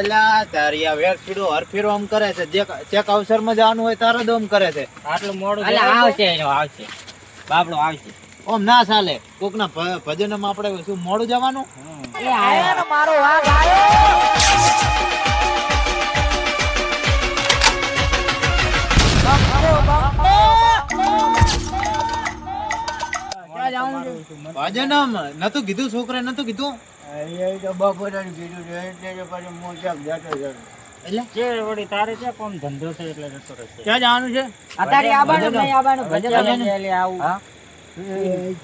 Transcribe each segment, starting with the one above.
અલ્યા તારી આ વેર પીડો હરફેરો આમ કરે છે. જે ચેક અવસરમાં જવાનું હોય તારે દોમ કરે છે. આટલું મોડું અલા, આવશે એનો આવશે. બાપડો આવશે. ઓમ ના ચાલે. કોકના ભજનમાં આપણે શું મોડું જવાનું? એ આયો. મારો વાગ છે? ભજનમ નતું કીધું છોકરે નતું કીધું? એ તો બપોરે કીધું છે એટલે પછી હું ક્યાંક જતો એટલે? જે વળી તારે ક્યાં કોમ ધંધો છે એટલે જતો રહેશે. ક્યાં જવાનું છે? અત્યારે આવવાનું નહીં આવવાનું ભજન? ભજન. એટલે આવું. હા?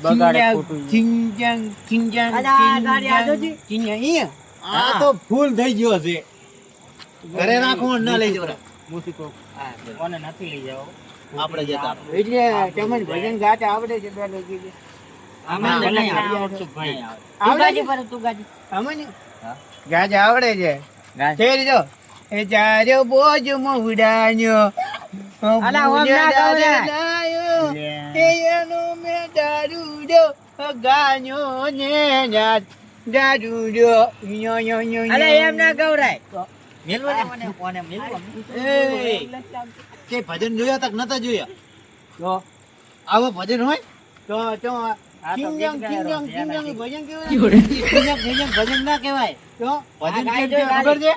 બગાડે ખોટું. ચિંગ્યાંગ, ચિંગ્યાંગ, અલા, આ ગાડી આ જોજી. ચિંગ્યાંગ, અહીંયા. આ તો ફૂલ થઈ ગયો છે. ઘરે રાખો ન લઈ જવરા મૂકી તો કોને નથી લઈ જાવ આપણે જતા એટલે તમને ભજન ગાતા આવડે છે ગાજી પર તું ગાજી. અમને હા. ગાતા આવડે છે? ગાજી. જો એ ચાર્યો બોજ મુડાન્યો અલા, ઓમ ના ગવરાય. એ એનો મે દારૂડો ગાન્યો ને જાત દારૂડો યો યો યો અલે એમ ના ગવરાય. મેલવો ને. મને કોને મેલવો. એ. કે ભજન જોયા તક નતા જોયા? તો? આવો ભજન હોય? તો તો ભજન ભજન ના કહેવાય. તો ભજન કેમ છે ખબર છે?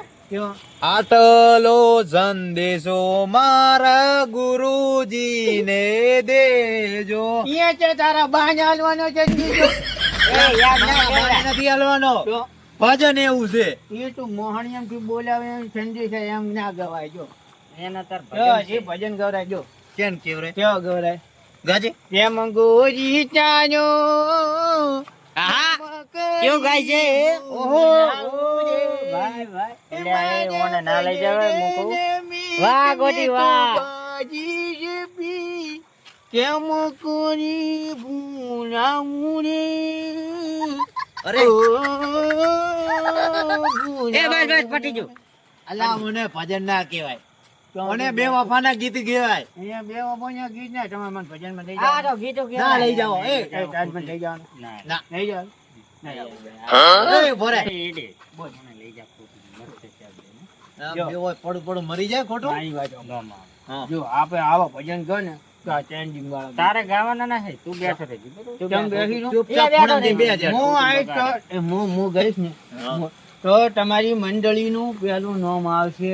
આટલો સંદેશો મારા ગુરુજીને દેજો. અહીંયા છે તારા બાન હાલવાનો છે ના નથી હાલવાનો. ભજન એવું છે. એ તું મોહણિયમથી બોલાવે એમ સંદેશ છે એમ ના ગવાય જો. એના તાર ભજન ગવરાય જો. કેમ કેવરાય? કેવા ગવરાય? ગાજી? પ્રેમ ગોરી ચાનો હા કેવું ગાય છે ઓહો ભાઈ ભાઈ એટલે ઓને ના લઈ જવાય મૂકું. વાહ, ગોટી, વાહ. કેમ કોરી ભૂલાવું રે? અરે. એ બસ બસ પટી ગયું. અલા મને ભજન ના કહેવાય. મને બે વફાના ગીત ગેવાય. અહીંયા બે વાપોયા ગીત ના તમે મને ભજનમાં લઈ આ જાઓ. તો ગીતો ના લઈ જાઓ. એ તાજમાં લઈ જવાનું ના. ના લઈ જાઓ. એ ભરે બોલ મને લઈ જા ખોટું મરશે ત્યાં આમ બે હોય પડું પડું મરી જાય ખોટું? મારી વાત. હા. જો આપણે આવો ભજન ગયો ને તો આ changing વાળા તારે ગાવાના ના છે? તું બેઠો રહેજે બરોબર? કેમ બેસી રહો? ચૂપચાપ. હું આવીશ તો હું હું ગઈશ ને. તો તમારી મંડળીનું પેલું નામ આવશે.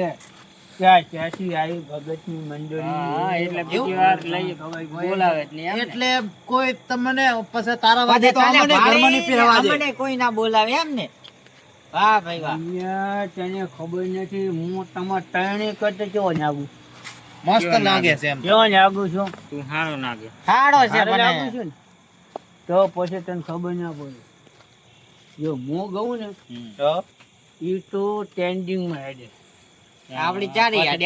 એટલે ને? એટલે કોઈ તમને પછી તારા વાગે તો અમને ઘરમાં નહીં ભાડે પહેરવા દે. અમને કોઈ ના બોલાવે એમ ને. વાહ ભાઈ વાહ. તને ખબર નથી હું તમારા ત્રણે કરતો કેવો નાગું મસ્ત લાગે છે એમ. કેવો નાગું છું? તું હારો નાગે હારો છે તો પછી તને ખબર ના પડે. જો હું ગઉં ને તો ઈ તો ટ્રેન્ડિંગમાં હેડે. આપડી ચારી માં.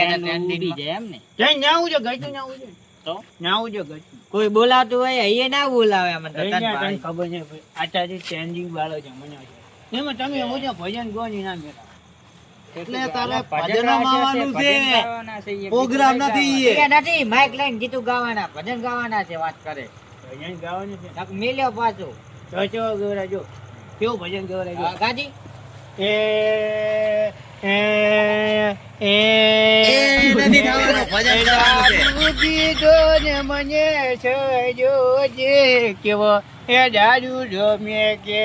જાય એમ ને. ત્યાં નાવું છે ગઈતું નાવું છે તો? છે કોઈ બોલાતું હોય એ ના બોલાવે મને તો તને. ખબર છે આચાર્ય ચેન્જિંગ વાળો છે મને એમાં તમે હું છે ભજન ગો ની મેરા એટલે તારે ભજન ભજનમાં છે, છે. ભજન ગાવાના છે, એ પ્રોગ્રામ નથી એ. નથી માઇક લઈને ગીતું ગાવાના ભજન ગાવાના છે વાત કરે. ભજન ગાવાનું છે. નક મિલ્યો પાછું. કેવો ગવરાજો. કેવું ભજન ગવરાજો? ગાજી. એ એ એ એ નથી થવાનું, ભજન ગાવાનું છે. ને મને સજો જે કેવો એ દારૂ જો કે છે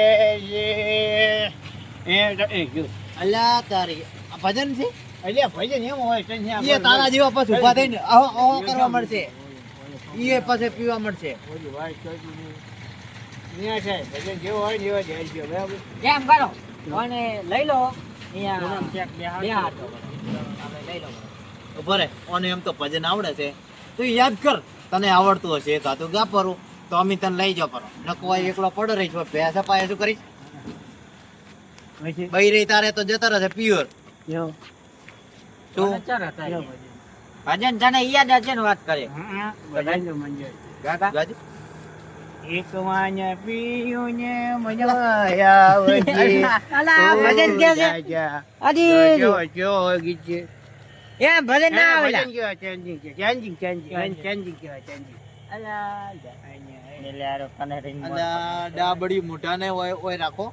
એ એ જો. અલ્યા તારી ભજન છે? અલ્યા ભજન એમ હોય છે એ તારા જેવા પછી ઊભા થઈને આહો આહો કરવા મળશે. એ પછી પીવા મળશે. ભજન જેવો હોય બરાબર? કેમ કરો. અને લઈ લો. અહીંયા પૂનમ ક્યાંક બે હાથ બે હાથો. આપણે લઈ લો ઊભો રે ઓને એમ તો ભજન આવડે છે. તું યાદ કર તને આવડતું હશે કાં તો ગા પરો. તો અમે તને લઈ જાવ પરો. નકવાય એકલો પડો રહી છો ભેંસ પાયે શું કરીશ? બઈ રહી તારે તો જતા રહેશે પ્યોર શું? ભજન. તને યાદ હશે ને વાત કરે તો ગાજી? એક વાને પીયું ને મજા આવજે. અલા, ભજન કે છે. હજી જો, જો, ગીત છે. એ ભજન ના હા, આવેલા ભજન કેવા changing છે. changing, changing, Changing. changing કેવા અલા, યાર તને ring અને ઓય ઓય રાખો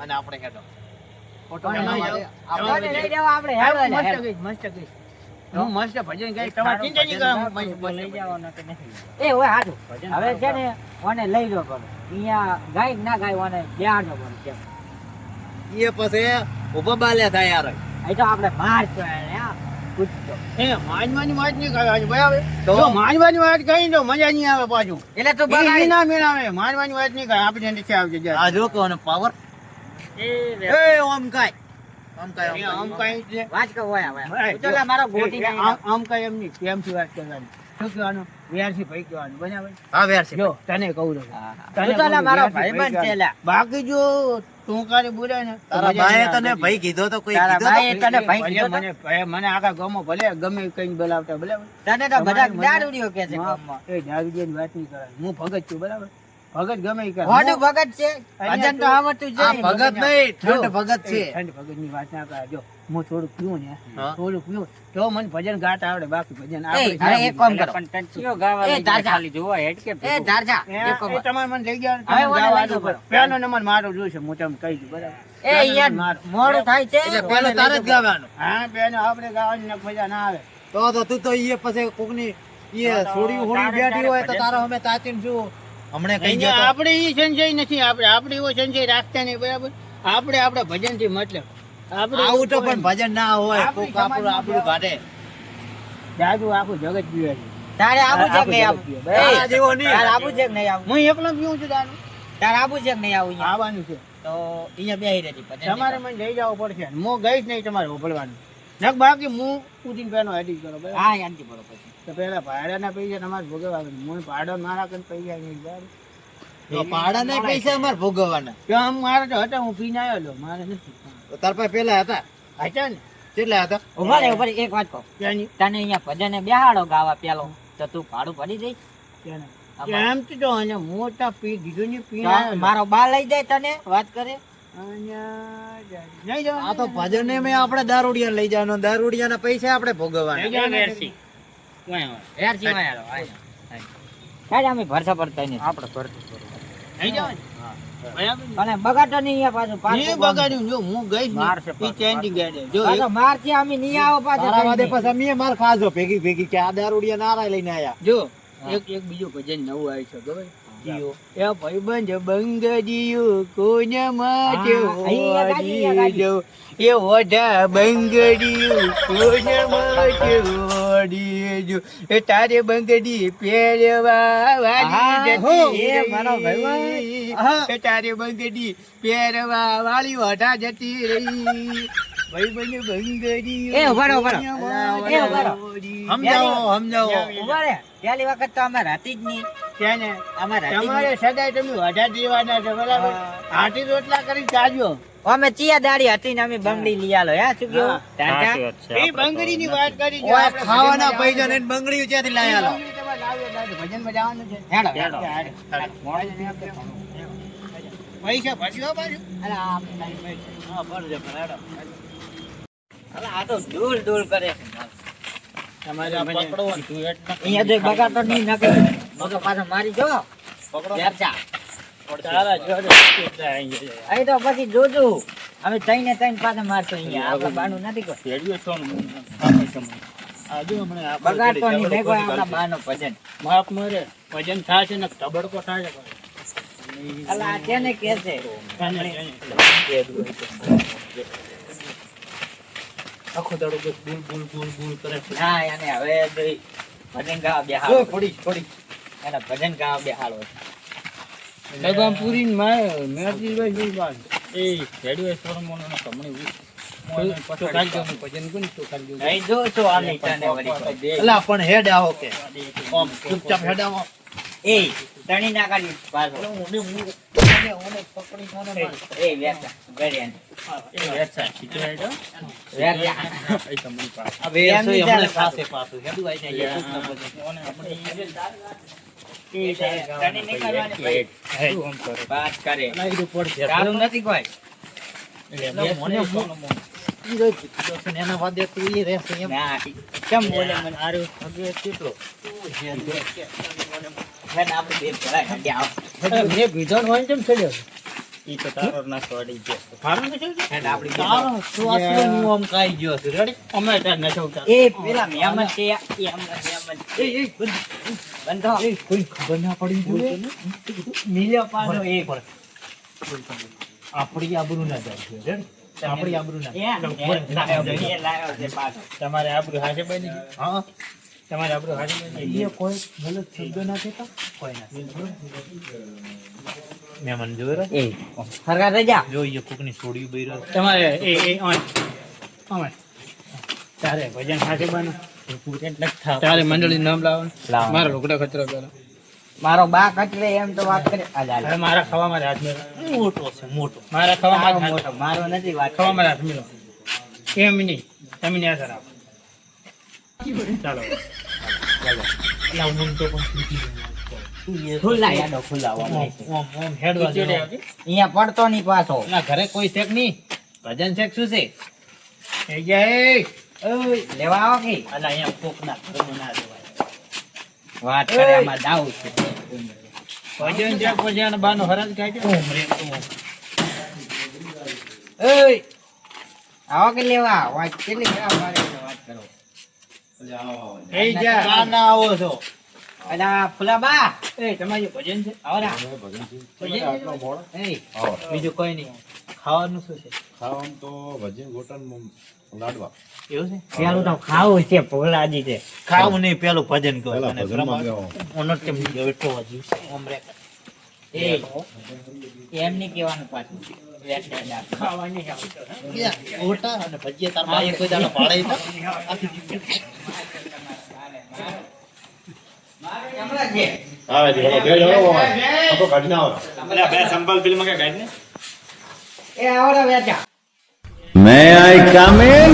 અને આપણે હેડો ફોટો? આપણે ને, મસ્ત. હું મસ્ત ભજન ગાઈ તમારે ચિંતા નહીં કરો મસ્ત ભજન લઈ જવાનો કે નહીં? એ હોય હાજુ હવે છે ને ઓને લઈ જો કરો અહીંયા ગાય ના ગાય ઓને બેહાડો કરો કેમ? એ પછી ઊભા બાલ્યા થાય યાર. અહીં તો આપણે માર છો એને, એ માંજવાની વાત નહીં કરવાની બરાબર? તો? જો વાત કહી મજા નહીં આવે પાછું. એટલે તું ઈ ના મેળાવે માનવાની વાત નહીં કરે આપણે નીચે આવજે જા. આ જો કોને પાવર એ. એ ઓમ કાય ઓમ કાય આમ કાંઈ છે વાંચ હવે. ભાઈ, મારો ગોટી એ- એ નહીં આમ આમ એમ નહીં પ્રેમથી વાત કરવાની? શું કહેવાનું? વ્યારથી ભાઈ કહેવાનું બરાબર? હા વેર જો તને કહું છું. હા, હા. તને ઉચો લે કહું મારો છું, વ્યારથી ભાઈબંધ છે બાકી જો તું કારે બોલે ને તારા મજા તને ભાઈ કીધો તો કોઈ કીધો તો? તને ભાઈ કીધો મને મને આખા ગમો ભલે ગમે કઈ બોલાવતા બરાબર? તને તો બધા દારૂડિયો કે છે ગામમાં. એ દારૂડિયાની વાત નહીં હું ભગત છું બરાબર? ભગત ગમે કરે. મોઢું ભગત છે ભજન તો આવડતું છે. ભગત નહીં ઠંડ ભગત છે. ઠંડ ભગતની વાત ના કરાય. જો હું થોડું પીવું ને થોડું પીવું તો મને ભજન ગાતા આવડે બાકી ભજન આવડે એક કામ કરો. પણ કયો ગાવા એ ધારજા. ખાલી જોવા હેડ કે એ ધારજા. એ- એક કામ તમારે મને લઈ ગયા હવે જાઓ બરાબર. પહેલો નંબર મારો જોશે હું તમને કહી દઉં બરાબર. એ અહીંયા મોડું થાય છે. એટલે પેલો તારે જ ગાવાનું. હા બેન આપણે ગાવાની મજા ના આવે. તો તો તું તો ઈ પછી કોકની ઈ છોડી હોડી બેઠી હોય તો તારો અમે તાચીને શું હમણે કઈ ગયો આપણે એ સંજય નથી આપણે આપણે એવો સંજય રાખતા નહીં બરાબર? આપણે આપણે ભજનથી મતલબ. આપણે આવું તો પણ ભજન ના હોય કોક આપણું આપણું કાઢે જાદુ આખું જગત પીવે છે. તારે આવું છે કે નહીં આવું. તારા જેવો નહીં. તારે આવું છે કે નહીં આવું? હું એકલો પીવું છું દારૂ તારે આવું છે કે નહીં આવું આવવાનું છે. તો અહીંયા બેહી રહેતી તમારે મને લઈ જવું પડશે. હું ગઈશ નહીં તમારે હોભળવાનું. નક બાકી હું ઉઠીને પેનો હેડી કરો બરાબર? હા શાંતિ બરો પછી. તો પેલા ભાડાના પૈસા તમારે ભોગવવાના. મને ભાડો મારા કન પૈસા નહીં બરાબર? તો ભાડાના પૈસા અમારે ભોગવવાના. તો આમ મારે તો હતા હું પીને આવ્યો મારે નથી તાર પાસે પેલા હતા? હતા ને? કેટલા હતા? ઊભા રે ઊભા એક વાત કહો. તને અહીંયા ભજને બેહાડો ગાવા પેલો તો તું ભાડું ભરી. અમારે- એમ તો જો અને મોટા પી દીધું ને લો. મારો બા લઈ જાય તને વાત કરે. આ તો ભજન મેં આપણે દારૂડિયા લઈ જવાનો. દારૂડિયાના પૈસા આપણે ભોગવવાના. લઈ જવાનું. યાર જીવા યાર કાંઈ અમે ભરસા પડતા નહીં આપણે બગાડો નહીં પાછું પાછું બગાડ્યું જો હું ગઈ ને મારશે ઈ ચેન્જી જો મારથી અમે નહીં આવો પાછો પછી અમે માર ખાજો ભેગી ભેગી કે આ દારૂડિયા નારા લઈને આયા. જો. એક એક બીજું ભજન નવું આવ્યું છે ખબર? જીઓ. એ ભાઈબંધ કોને ગાડી, અહીંયા ગાડી. ઓડી જો એ ઓઢા બંગડીયું કોને માચે ઓડી જો એ તારે બંગડી પહેરવા વાળી હા, જતી એ મારો રહી. ભાઈબંધ. એ તારે બંગડી પહેરવા વાલી ઓઢા જતી રહી ભાઈબંધ બંગડી એ ઊભા રહો, ઊભા રહો. એ ઊભા રહો. સમજાવો સમજાવો ઊભા રે પહેલી વખત તો અમે રાતી જ નહીં છે ને તમારે સદાય તમે વઢા દેવાના છે બરાબર? હા. રોટલા કરી ચાજો અમે ચિયા દાડી હતી ને અમે બંગડી લઈ આલો હે શું કેવું? હા. એ બંગડી ની વાત કરી જો ખાવાના પૈસા ને બંગડી તમારે લાવ્યો જ લાવ્યો. ભજનમાં જવાનું છે. હેડો, હેડો. પૈસા આપણે નહીં પૈસા. હા ભરજો હેડો. અલા, આ તો ધૂળ ધૂળ કરે તમારે આ એટલે અહીંયા તો બગાડતો નહીં નકે તો પાછા મારી જો. અહીં તો પછી જોજો. અમે તઈને તઈને પાછા મારતો અહીંયા. આપણે બાનું નથી બગાડતો નહીં આપણા બાનો ભજન. મરે ભજન થશે ને તબડકો અલા કે છે? આખો દાડો બુલ બુલ બુલ બુલ કરે હવે ભજન ગાવા બે થોડી પડી એને ભજન ગાવા બેહાડો લગામ પૂરી મારે મેરજી જોઈ એ રેડિયો સોરમોનો નો કમણી પણ હેડ આવો કે. ચૂપચાપ હેડ આવો. તણી ના કાઢી પાછો વેચા વેચા વેચા. પાસ. પાછું હેડું આઈ જાય. ઓને આપણે બીજો હોય કેમ ચડ્યો ઈ તો તારો ગયો? હેડ આપડી તારો શ્વાસનું આમ કાઈ ગયો છે. રેડી અમે તાર નશો ઉતાર. એ પેલા મહેમાન છે એ હમણાં મહેમાન એ એ બંધો એ કોઈ ખબર ના પડી જોઈએ મિલ્યો પાછો એક આપણી આબરૂ ના જાય છે. રેડી આપણી આબરૂ ના. તમારે આબરૂ હાજે બની હા. તમારે આબરૂ હાજે બની કોઈ ગલત શબ્દ ના કહેતા? કોઈ ના. મહેમાન જોયો રે? એ સરકાર રજા જોઈએ કોકની છોડ્યું રહ્યો તમારે એ એ ઓય. ઓય. તારે ભજન સાથે બનો. તારે મંડળી નામ લાવવાનું. મારો લુગડો કચરો કરો મારો બા કચરે એમ તો વાત કરે. હવે મારા ખવા મારા હાથ મેળો મોટો છે મોટો. મારા ખવા મારો મોટો મારો નથી વાત ખવા મારા હાથ મેળો એમ નહીં. તમે ને આધાર આપો ચાલો. એટલે હું તો પણ. ખુલ્લા યાદો ખુલ્લા ઓમ, ઓમ. ઓમ, ઓમ, હેડવા ચીડે જેવો. આપી. અહીંયા પડતો નહીં પાછો. ના ઘરે કોઈ શેક નહીં. ભજન શેક શું છે? એ જાય લેવા આવો કે? અલા અહીંયા કોક ના ઘરમાં ના જવાય વાત કરે આમાં દાવ છે. ભજન છે ભજન બાનો હરાજ ખાય છે. ઓમ રે ઓમ. ઓય. આવો કે લેવા? વાત કેટલી ખરાબ વાત કરો. જા ના ના આવો છો? અલા ફુલા બા એ તમારી ભજન છે આવરા એ બીજું કોઈ નહીં ખાવાનું શું છે ખાવાનું તો ભજીયા ગોટન લાડવા એવું છે પેલું તો ખાવું છે ભોલાજી છે ખાવું નહીં પેલું ભજન કહો અને પ્રમાણ- કેમ એટલો હજી ઓમ એ એમ નહીં કહેવાનું પાછું ખાવાની આવતો ઓટા અને ભજીયા તાર કોઈ દાડો ભાડે હતા? આખી જિંદગી. હમણાં છે. આવે છે, હેલો, બે જણો હોય. આપો કાઢીને આવો. અલા, બે સંભાલ ફિલ્મ કે કાઢ ને એ આવરા વેચા May I come in?